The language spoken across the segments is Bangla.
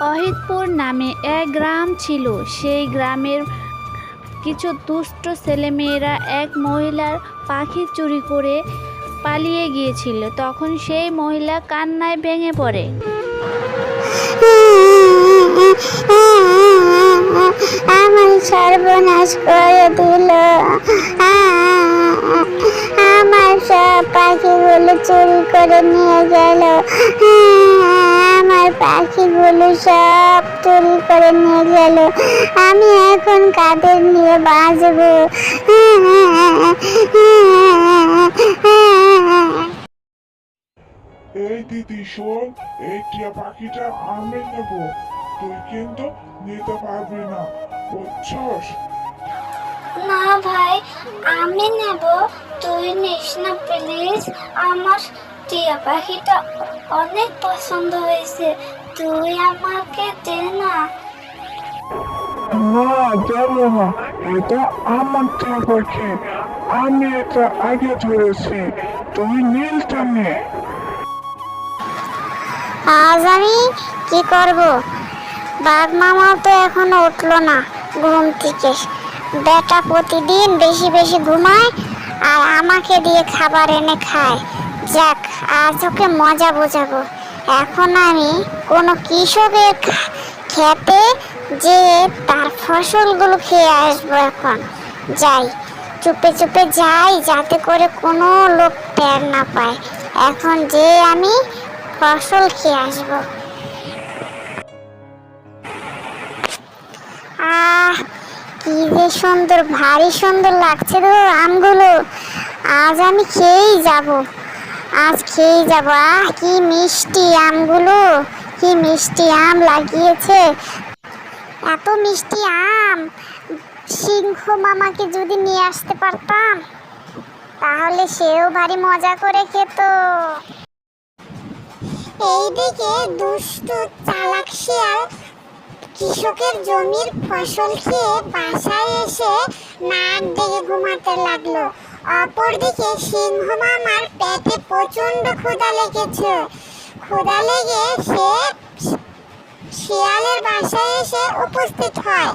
অহিতপুর নামে এক গ্রাম ছিল। সেই গ্রামের কিছু দুষ্ট ছেলেমেয়েরা এক মহিলার পাখি চুরি করে পালিয়ে গিয়েছিল। তখন সেই মহিলা কান্নায় ভেঙে পড়ে। আমার সর্বনাশ করে দিল। আমার সব পাখিগুলো চুরি করে নিয়ে গেল। আমার পাখিগুলো সব চুরি করে নিয়ে গেল। আমি এখন কাদের নিয়ে বাঁচবো? এই দিদি শোন এই টিয়া পাখিটা আমি নেব। তুই কিন্তু নিতে পারবি না বুঝছস? না ভাই আমি নেব। তুই নিস না প্লিজ। আমার টিয়া পাখিটা অনেক পছন্দ হয়েছে। তুই আমাকে দে না। না যাব না এটা আমার টিয়া পাখি। আমি এটা আগে ধরেছি। তুই নীলটা নে আজ আমি কি করব? বাঘ মামা তো এখনও উঠল না ঘুম থেকে। বেটা প্রতিদিন বেশি বেশি ঘুমায় আর আমাকে দিয়ে খাবার এনে খায়। যাক, আজ ওকে মজা বোঝাবো। এখন আমি কোনো কৃষকের খেতে যে তার ফসলগুলো খেয়ে আসব এখন। যাই, চুপে চুপে যাই, যাতে করে কোনো লোক টের না পায়। এখন যে আমি ফসল খেয়ে আসব। আহ, কি যে সুন্দর, ভারী সুন্দর লাগছে তো আমগুলো আজ আমি খেয়েই যাব। আজ খেয়ে যাব, আহ, কি মিষ্টি আমগুলো, কি মিষ্টি আম লাগিয়েছে। এত মিষ্টি আম, সিংহ মামাকে যদি নিয়ে আসতে পারতাম, তাহলে সেও ভারী মজা করে খেত। এইদিকে দুষ্ট চালাক শিয়াল কৃষকের জমির ফসল খেয়ে বাসায় এসে নাক ডেকে ঘুমাতে লাগল। অপরদিকে সিংহ মামার পেটে প্রচণ্ড ক্ষুধা লেগেছে। ক্ষুধা লেগে সে শিয়ালের বাসায় এসে উপস্থিত হয়।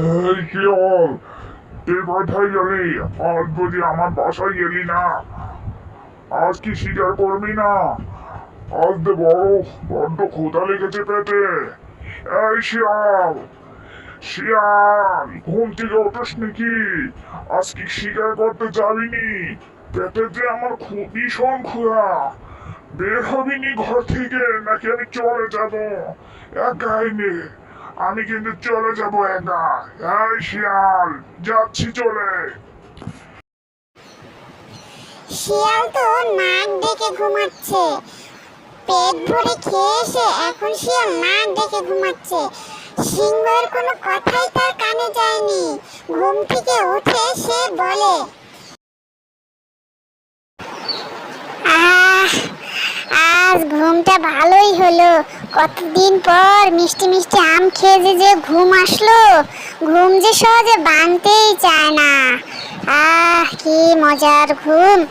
এই শিয়াল আজ আমার বাসায় গেলি না, আজ কি শিকার করবি না? আজ বড়, বড্ড ক্ষুধা লেগেছে পেটে। এই শিয়াল! শিয়াল, ঘুম থেকে ওঠোস নাকি? আজ কি শিকার করতে যাবিনি। পেটে যে আমার খুব ভীষণ ক্ষুধা বের হবিনি ঘর থেকে, নাকি আমি চলে যাব? একাই নে। আমি কিন্তু চলে যাব একা। এই শিয়াল, যাচ্ছি চলে। শিয়াল তো নাক ডেকে ঘুমাচ্ছে। পেট ভরে খেয়ে এসে এখন শিয়াল নাক ডেকে ঘুমাচ্ছে। সিংহের কোনো কথাই তার কানে যায়নি। ঘুম থেকে উঠে সে বলে আজ ঘুমটা ভালোই হলো। কতদিন পর মিষ্টি মিষ্টি আম খেয়ে যে যে ঘুম আসলো, ঘুম যে সহজে বানতেই চায় না। আহ, কি মজার ঘুম।